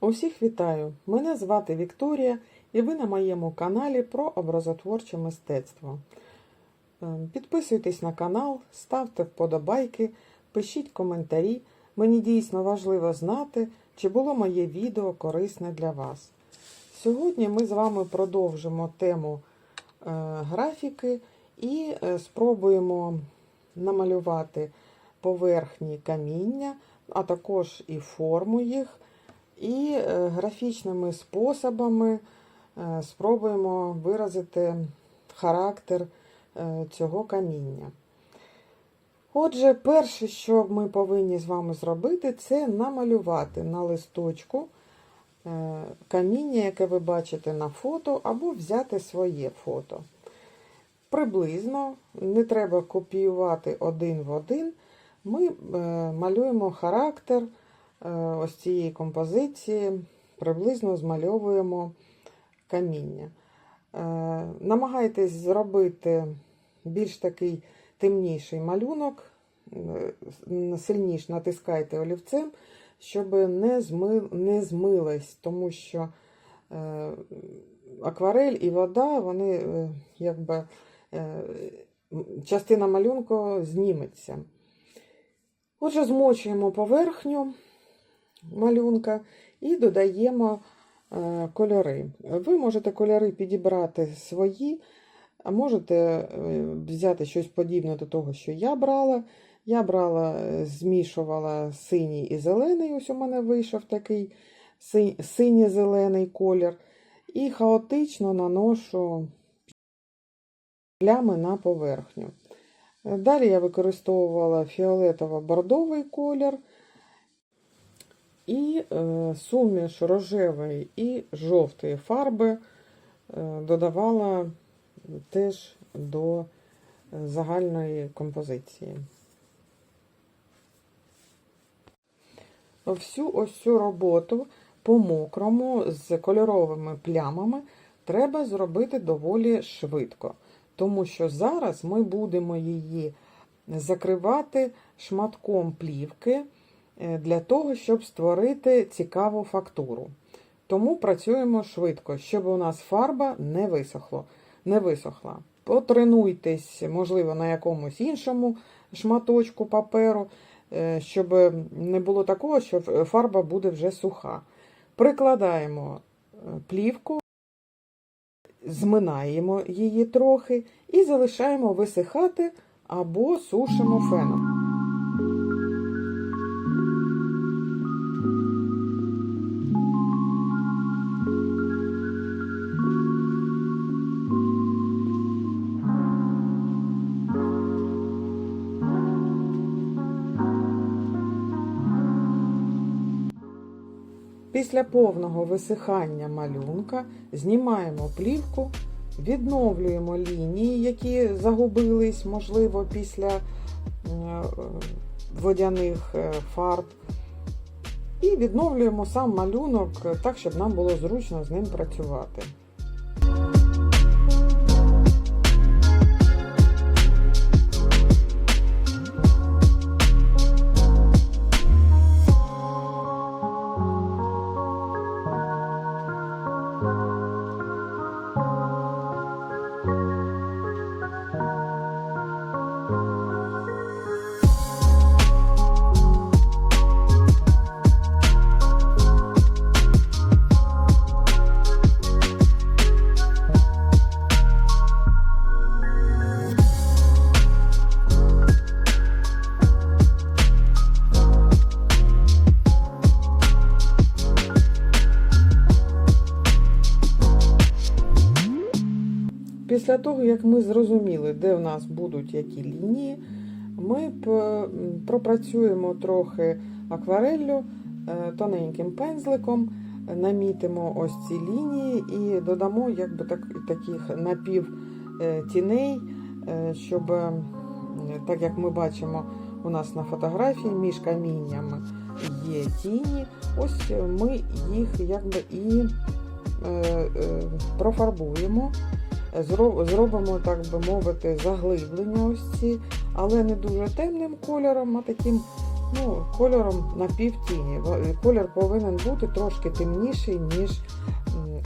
Усіх вітаю! Мене звати Вікторія, і ви на моєму каналі про образотворче мистецтво. Е, Підписуйтесь на канал, ставте вподобайки, пишіть коментарі. Мені дійсно важливо знати, чи було моє відео корисне для вас. Сьогодні ми з вами продовжимо тему е, графіки і е, спробуємо намалювати поверхні каміння, а також і форму їх. І е, графічними способами е, спробуємо виразити характер е, цього каміння. Отже, перше, що ми повинні з вами зробити, це намалювати на листочку каміння, яке ви бачите на фото, або взяти своє фото. Приблизно, не треба копіювати один в один. Ми малюємо характер ось цієї композиції, приблизно змальовуємо каміння. Е, Намагайтесь зробити більш такий темніший малюнок, е, сильніше натискайте олівцем, щоб не, зми, не змилась, тому що е, акварель і вода, вони е, якби е, частина малюнку зніметься. Отже, змочуємо поверхню малюнка і додаємо е, кольори. Ви можете кольори підібрати свої, а можете е, взяти щось подібне до того, що я брала. Я брала, е, змішувала синій і зелений, ось у мене вийшов такий си- синій-зелений колір. І хаотично наношу плями на поверхню. Далі я використовувала фіолетово-бордовий колір і е, суміш рожевої і жовтої фарби е, додавала теж до е, загальної композиції. Всю ось цю роботу по мокрому з кольоровими плямами треба зробити доволі швидко тому що зараз ми будемо її закривати шматком плівки для того, щоб створити цікаву фактуру. Тому працюємо швидко, щоб у нас фарба не висохло, не висохла. Потренуйтесь, можливо, на якомусь іншому шматочку паперу, е, щоб не було такого, що фарба буде вже суха. Прикладаємо е, плівку зминаємо її трохи і залишаємо висихати або сушимо феном. Після повного висихання малюнка знімаємо плівку, відновлюємо лінії, які загубились, можливо, після е, водяних е, фарб. І відновлюємо сам малюнок так, щоб нам було зручно з ним працювати. Після того, як ми зрозуміли, де в нас будуть які лінії, ми пропрацюємо трохи аквареллю е, тоненьким пензликом, намітимо ось ці лінії і додамо якби так, таких напів е, тіней, е, щоб, так як ми бачимо у нас на фотографії, між каміннями є тіні, ось ми їх якби і профарбуємо. Зро- Зробимо, так би мовити, заглиблення ось ці, але не дуже темним кольором, а таким ну, кольором на півтіні. В- Колір повинен бути трошки темніший, ніж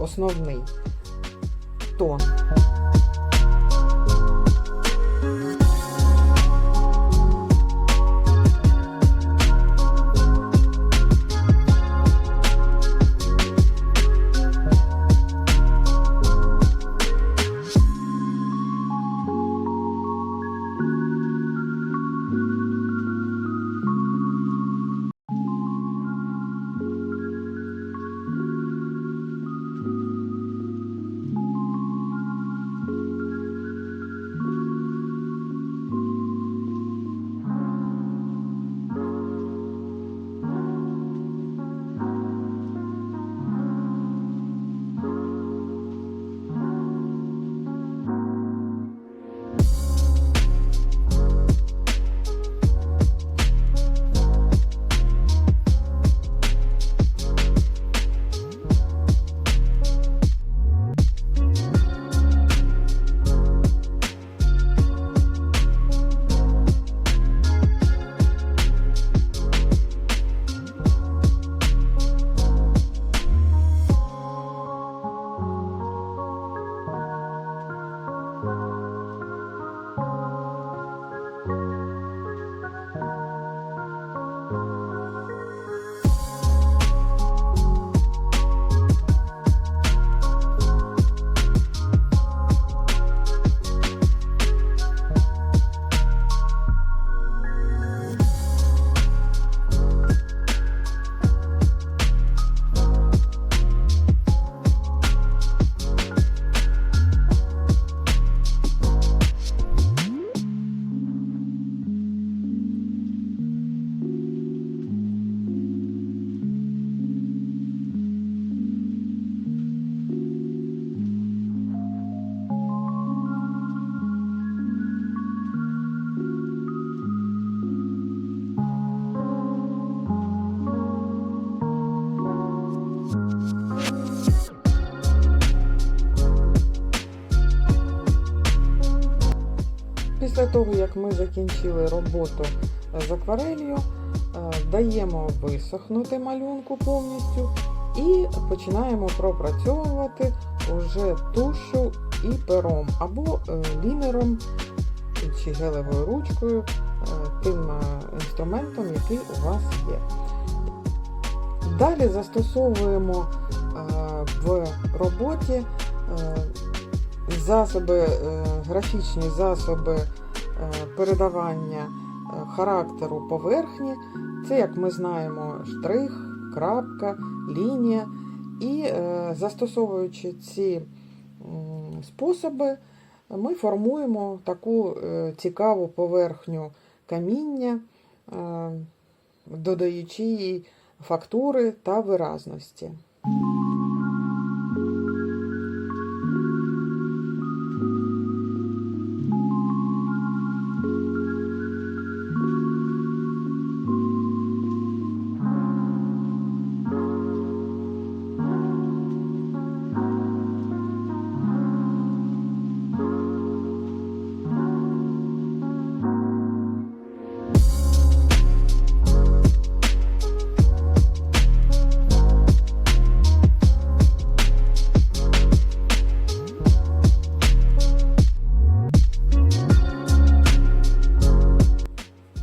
основний тон. Після того, як ми закінчили роботу з акварелью, е, даємо висохнути малюнку повністю і починаємо пропрацьовувати уже тушу і пером або е, лінером чи гелевою ручкою, е, тим інструментом, який у вас є. Далі застосовуємо в роботі засоби, графічні засоби передавання е, характеру поверхні. Це, як ми знаємо, штрих, крапка, лінія. І е, застосовуючи ці способи, ми формуємо таку е, цікаву поверхню каміння, е, додаючи їй фактури та виразності.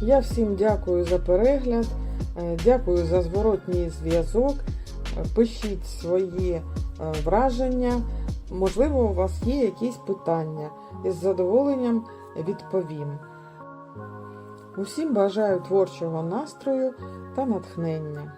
Я всім дякую за перегляд, е, дякую за зворотній зв'язок. Е, Пишіть свої е, враження. Можливо, у вас є якісь питання. Із задоволенням відповім. Усім бажаю творчого настрою та натхнення.